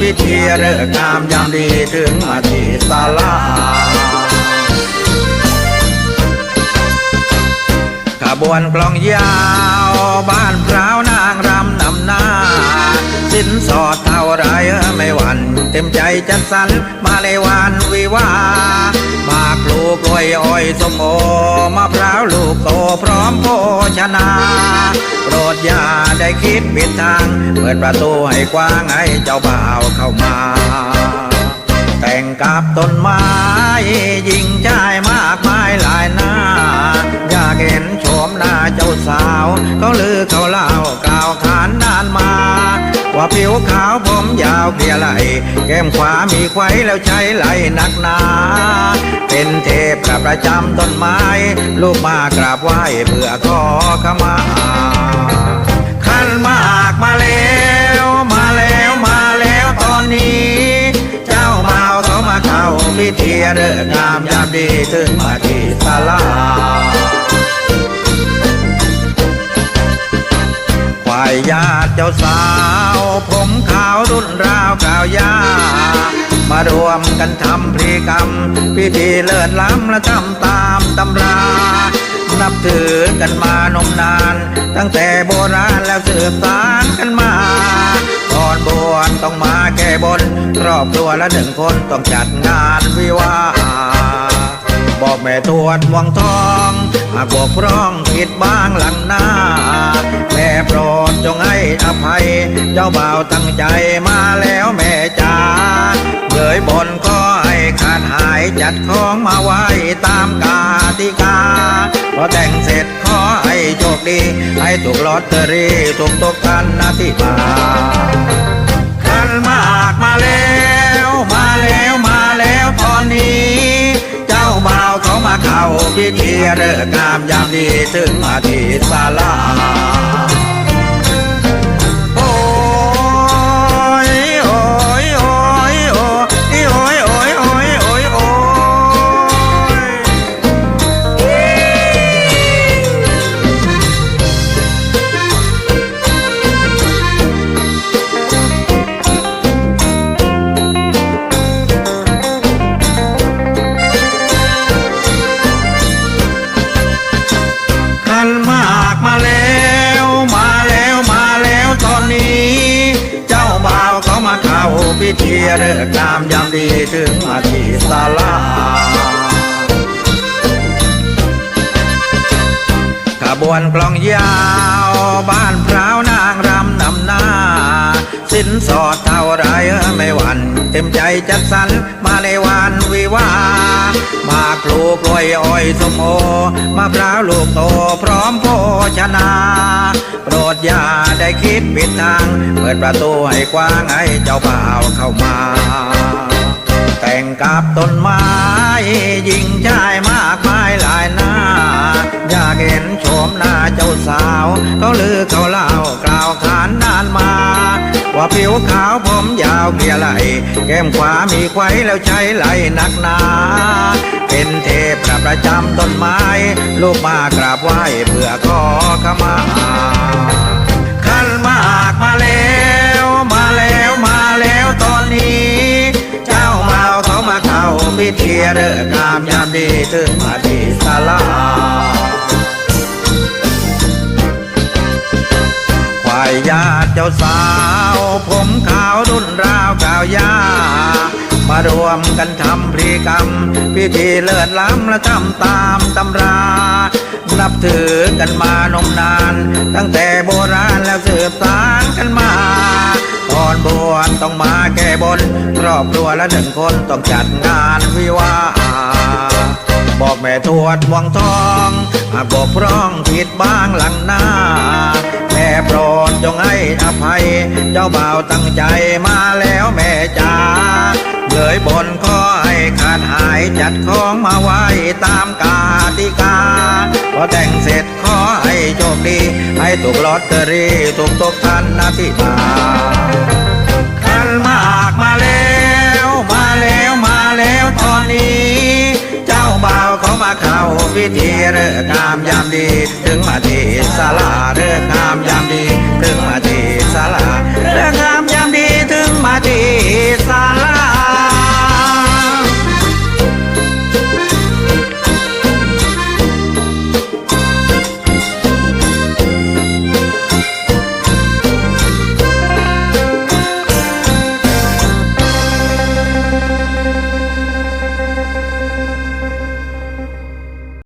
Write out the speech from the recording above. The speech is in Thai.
พิธีเริกงามยามดีถึงมาที่ศาลาขบวนกลองยาวบ้านพร้าวนางรำนำหน้า สินสอดเท่าไรไม่หวั่นเต็มใจจัดสรรมาในวันวิวามา อ้อยสมโอมะพร้าวลูกโตพร้อมโภชนาโปรดอย่าได้คิดผิดทาง เปิดประตูให้กว้างให้เจ้าบ่าวเข้ามา แต่งกับต้นไม้ยิ่งใจมากมายหลายหน้า อยากเห็นโฉมหน้าเจ้าสาว เขาลือเขาเล่ากล่าวขานนานมา ว่าผิวขาวผมยาวเพียไหลแก้มขวามีไว้แล้วใช้ไหลหนักหนา เป็นเทพกับประจำต้นไม้ ลูกมากราบไหว้เพื่อขอขมาขันมากมาแล้วมาแล้วมาแล้วตอนนี้ เจ้าบ่าเขามาเข้าพิธีเริกงามยามดีถึงมาที่ศาลาควายญา เจ้าสาว ผมขาวรุ่นราวกาวยามารวมกันทำพรีกรรม พิธีเลิศล้ำและทำตามตำรา นับถือกันมานมนาน ตั้งแต่โบราณแล้วสืบสานกันมาก่อนบวชต้องมาแก้บน ครอบครัวละหนึ่งคนต้องจัดงานวิวาบอกแม่ทวดวังทอง หากบกพร่องผิดบ้างหลังหน้า แม่โปรดจงให้อภัย เจ้าบ่าวตั้งใจมาแล้วแม่จ๋าเยยบนก็ให้ขาดหายจัดของมาไว้ตามกาติกาพอแต่งเสร็จขอให้โชคดี ให้ถูกลอตเตอรี่ถูกตกกันนะที่มาขันมากมาแล้ว เขามาเข้าพิธีเริกงามยามดีถึงมาที่ศาลา เริกงามยามดีถึงมาที่ศาลาขบวนกลองยาว บ้านพร้าวนางรำนำหน้า สินสอดเท่าไร ไม่หวั่นเต็มใจจัดสรรมาในวันวิวา มากลูกกล้วยอ้อยสมโอมะพร้าวลูกโตพร้อมโภชนา โปรดอย่าได้คิดผิดทาง เปิดประตูให้กว้างให้เจ้าบ่าวเข้ามา แต่งกับต้นไม้ยิ่งใหญ่มากมายหลายหน้า อยากเห็นโฉมหน้าเจ้าสาว เขาลือเขาเล่ากล่าวขานนานมา ว่าผิวขาวาวเกลียไหลแก้มขวามีไว้แล้วใช้ไหลหนักหนา เป็นเทพกับประจำต้นไม้ ลูกมากราบไหว้เพื่อขอขมาขันมากมาแล้วมาแล้วมาแล้วตอนนี้ เจ้าบ่าเขามาเข้าพิธีเริกงามยามดีถึงมาที่ศาลาควายญาติเจ้าสาวผมขาาวยามารวมกันทำพรีกรรม พิธีเลิศล้ำและทำตามตำรา นับถือกันมานมนาน ตั้งแต่โบราณแล้วสืบสานกันมาก่อนบวชต้องมาแก้บน ครอบครัวละหนึ่งคนต้องจัดงานวิวาบอกแม่ทวดวังทอง หากบกพร่องผิดบ้างหลังหน้า โปรดจงให้อภัย เจ้าบ่าวตั้งใจมาแล้วแม่จ๋าเลยบนขอให้ขาดหายจัดของมาไว้ตามกาติกา พอแต่งเสร็จขอให้โชคดี ให้ถูกลอตเตอรี่ถูกตกทันนะที่มาาพิธีเรื่องงามยามดี ถึงมาที่าลาเลิกงามยามดี ถึงมา